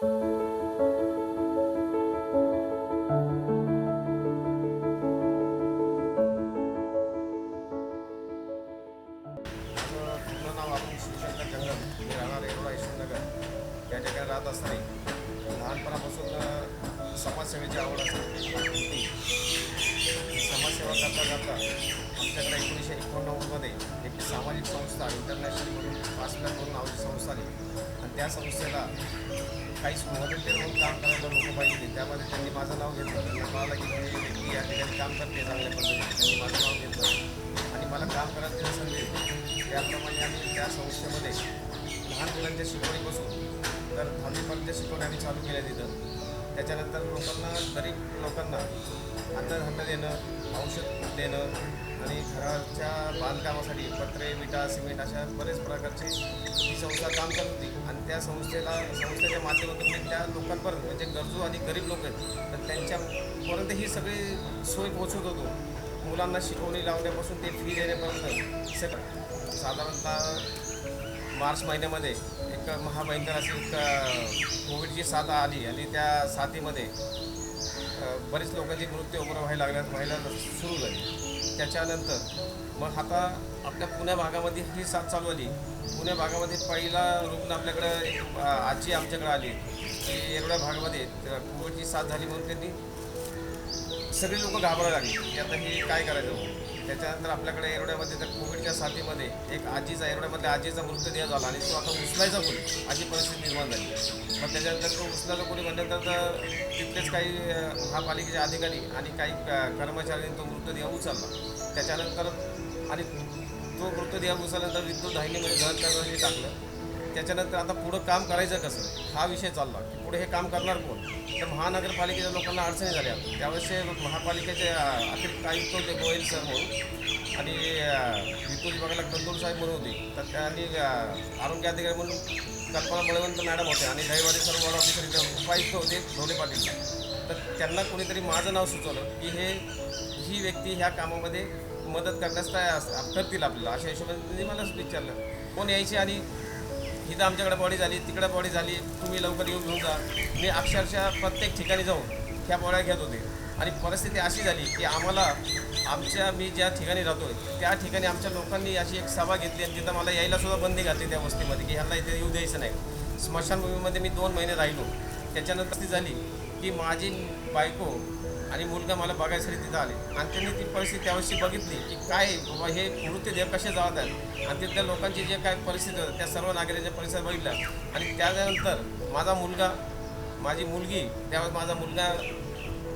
या ठिकाणी राहत असताना लहानपणापासून समाजसेवेची आवड असते. समाजसेवा करता करता आमच्याकडे एकोणीसशे एकोणनव्वदमध्ये एक सामाजिक संस्था इंटरनॅशनल म्हणून पासला म्हणून नावाची संस्था आली. आणि त्या संस्थेला काही व्हॉलंटिअर म्हणून काम करायला लोक पाहिजे. त्यामध्ये त्यांनी माझं नाव घेतलं. मला की या ठिकाणी काम करते चांगल्या पद्धतीने. त्यांनी माझं नाव घेतलं. आणि मला काम करायला संधी त्याप्रमाणे आम्ही त्या संस्थेमध्ये लहान मुलांच्या शिकवणीपासून तर दहावीपर्यंत शिकवणी आम्ही चालू केल्या तिथं. त्याच्यानंतर लोकांना गरीब लोकांना अन्नधान्य देणं औषध देणं आणि घराच्या बांधकामासाठी पत्रे विटा सिमेंट अशा बरेच प्रकारची ही संस्था काम करत होती. आणि त्या संस्थेला संस्थेच्या माध्यमातून मी त्या लोकांपर्यंत म्हणजे गरजू आणि गरीब लोक आहेत तर त्यांच्यापर्यंत ही सगळी सोय पोचवत होतो. मुलांना शिकवणी लावण्यापासून ते फी देण्यापर्यंत. सगळं. साधारणतः मार्च महिन्यामध्ये एक महाभयंकर अशी एक कोविडची साथ आली आणि त्या साथीमध्ये बरेच लोकांचे मृत्यू उभं व्हायला लागल्या व्हायला सुरू झाली. त्याच्यानंतर मग आता आपल्या पुण्या भागामध्ये ही साथ चालू आली. पुण्या भागामध्ये पहिला रुग्ण आपल्याकडं एक आजी आमच्याकडे आली. की एवढ्या भागामध्ये कोविडची साथ झाली म्हणून त्यांनी सगळी लोक घाबरायला लागली. की आता हे काय करायचं त्याच्यानंतर आपल्याकडे एरोड्यामध्ये त्या कोविडच्या साथीमध्ये एक आजीचा एरोड्यामधल्या आजीचा मृतदेह झाला आणि तो आता उचलायचा कोणी अशी परिस्थिती निर्माण झाली. मग त्याच्यानंतर तो उचलायचा कोणी म्हटल्यानंतर तर तिथलेच काही महापालिकेचे अधिकारी आणि काही अं, कर्मचाऱ्यांनी तो मृतदेह उचलला. त्याच्यानंतर आणि तो मृतदेह उचलल्यानंतर विद्युत दाहिनीमध्ये दहन करण्यासाठी टाकलं. त्याच्यानंतर आता पुढं काम करायचं कसं? हा विषय चालला. की पुढे हे काम करणार कोण? तर महानगरपालिकेच्या लोकांना अडचणी झाल्या. त्यावेळेस हे महापालिकेचे अतिरिक्त आयुक्त होते गोयल सर म्हणून. आणि विपुल विभागाला कंदूर साहेब म्हणून होते. तर त्यांनी आरोग्य अधिकारी म्हणून कल्पना बळवंत मॅडम होते आणि दहिवाडी सर्व वॉर्ड ऑफिसर उपायुक्त होते ढोले पाटील. तर त्यांना कोणीतरी माझं नाव सुचवलं की हे ही व्यक्ती ह्या कामामध्ये मदत करण्यास काय करतील आपल्याला. अशा हिशोबाने मलाच मला विचारलं कोण यायचे आणि इथं आमच्याकडे बॉडी झाली तिकडे बॉडी झाली तुम्ही लवकर येऊन घेऊन जा. मी अक्षरशः प्रत्येक ठिकाणी जाऊन ह्या बॉड्या घेत होते. आणि परिस्थिती अशी झाली की आम्हाला आमच्या मी ज्या ठिकाणी राहतो त्या ठिकाणी आमच्या लोकांनी अशी एक सभा घेतली आणि तिथं मला यायलासुद्धा बंदी घातली त्या वस्तीमध्ये की ह्यांना इथे येऊ द्यायचं नाही. स्मशानभूमीमध्ये मी दोन महिने राहिलो. त्याच्यानंतर ती झाली की माझी बायको आणि मुलगा मला बघायसाठी तिथं आले. आणि त्यांनी ती परिस्थिती त्यावेळेस बघितली की काय बाबा हे मृतदेह कसे जात आहेत? आणि तिथल्या लोकांची जे काय परिस्थिती होत्या त्या सर्व नागरिकांच्या परिसर बघितल्या. आणि त्यानंतर माझा मुलगा माझी मुलगी त्यावेळेस माझा मुलगा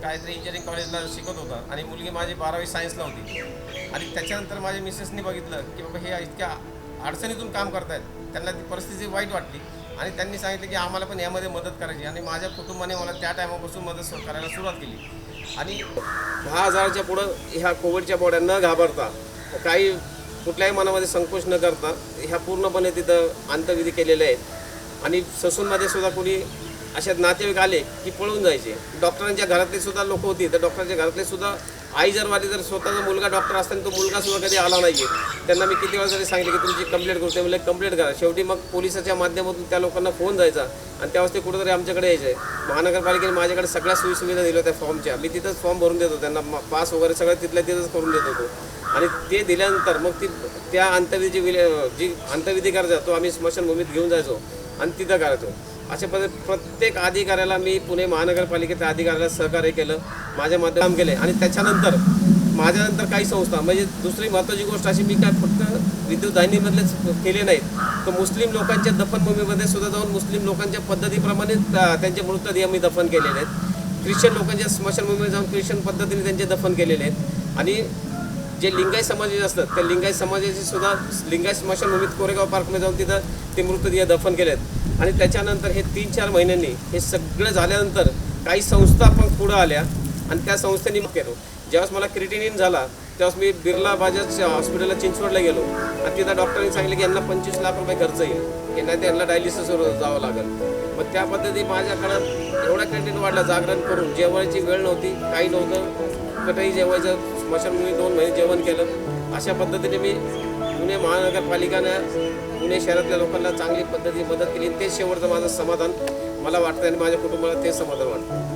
काहीतरी इंजिनिअरिंग कॉलेजला शिकत होता. आणि मुलगी माझी बारावी सायन्सला होती. आणि त्याच्यानंतर माझ्या मिसेसनी बघितलं की बाबा हे इतक्या अडचणीतून काम करतायत. त्यांना ती परिस्थिती वाईट वाटली. आणि त्यांनी सांगितलं की आम्हाला पण यामध्ये मदत करायची. आणि माझ्या कुटुंबाने मला त्या टायमापासून मदत करायला सुरुवात केली. आणि दहा हजाराच्या पुढं ह्या कोविडच्या बॉड्या न घाबरता काही कुठल्याही मनामध्ये संकोच न करता ह्या पूर्णपणे तिथं अंतविधी केलेल्या आहेत. आणि ससूनमध्ये सुद्धा कोणी अशा नातेवाईक आले की पळून जायचे. डॉक्टरांच्या घरातले सुद्धा लोक होती तर डॉक्टरांच्या घरातले सुद्धा आई जर वाली जर स्वतःचा मुलगा डॉक्टर असताना तो मुलगा सुद्धा कधी आला नाही त्यांना मी किती वेळा जरी सांगितले की तुमची कंप्लेंट करतो म्हणजे कंप्लेंट करा. शेवटी मग पोलिसाच्या माध्यमातून त्या लोकांना फोन जायचा आणि त्यावेळेस ते कुठेतरी आमच्याकडे यायचे. महानगरपालिकेने माझ्याकडे सगळ्या सोयीसुविधा दिल्या होत्या फॉर्मच्या मी तिथंच फॉर्म भरून देतो त्यांना पास वगैरे सगळं तिथल्या तिथंच करून देत होतो. आणि ते दिल्यानंतर मग ती त्या अंतविधी विले जी अंतविधी करायचा तो आम्ही स्मशानभूमीत घेऊन जायचो आणि तिथं करायचो. अशा पद्धती प्रत्येक अधिकाऱ्याला मी पुणे महानगरपालिकेच्या अधिकाऱ्याला सहकार्य केलं माझ्या माध्यम काम केले. आणि त्याच्यानंतर माझ्यानंतर काही संस्था म्हणजे दुसरी महत्त्वाची गोष्ट अशी मी काय फक्त विद्युत दाहिनीमधलेच केले नाहीत. तर मुस्लिम लोकांच्या दफनभूमीमध्ये सुद्धा जाऊन मुस्लिम लोकांच्या पद्धतीप्रमाणे त्या- त्यांचे मृतदेह मी दफन केलेले आहेत. ख्रिश्चन लोकांच्या स्मशानभूमीमध्ये जाऊन ख्रिश्चन पद्धतीने त्यांचे दफन केलेले आहेत. आणि जे लिंगायत समाजाचे असतात त्या लिंगायत समाजाचे सुद्धा लिंगायत स्मशानभूमीत कोरेगाव पार्कमध्ये जाऊन तिथं ते मृतदेह दफन केले आहेत आणि त्याच्यानंतर हे तीन चार महिन्यांनी हे सगळं झाल्यानंतर काही संस्था पण पुढं आल्या आणि त्या संस्थेने मग केलो. ज्यावेळेस मला क्रिटिनिन झाला त्यावेळेस मी बिर्ला बाजाज हॉस्पिटलला चिंचवडला गेलो. आणि तिथं डॉक्टरांनी सांगितलं की यांना पंचवीस लाख रुपये खर्च येईल की नाही तर यांना डायलिसिसवर जावं लागेल. मग त्या पद्धती माझ्याकडं एवढा कॅन्टीन वाढला जागरण करून जेवायची वेळ नव्हती काही नव्हतं. कुठेही जेवायचं स्मशानभूमी दोन महिने जेवण केलं. अशा पद्धतीने मी पुणे महानगरपालिकेनं पुणे शहरातल्या लोकांना चांगली पद्धतीने मदत केली ते शेवटचं माझं समाधान मला वाटतं आणि माझ्या कुटुंबाला ते समाधान वाटतं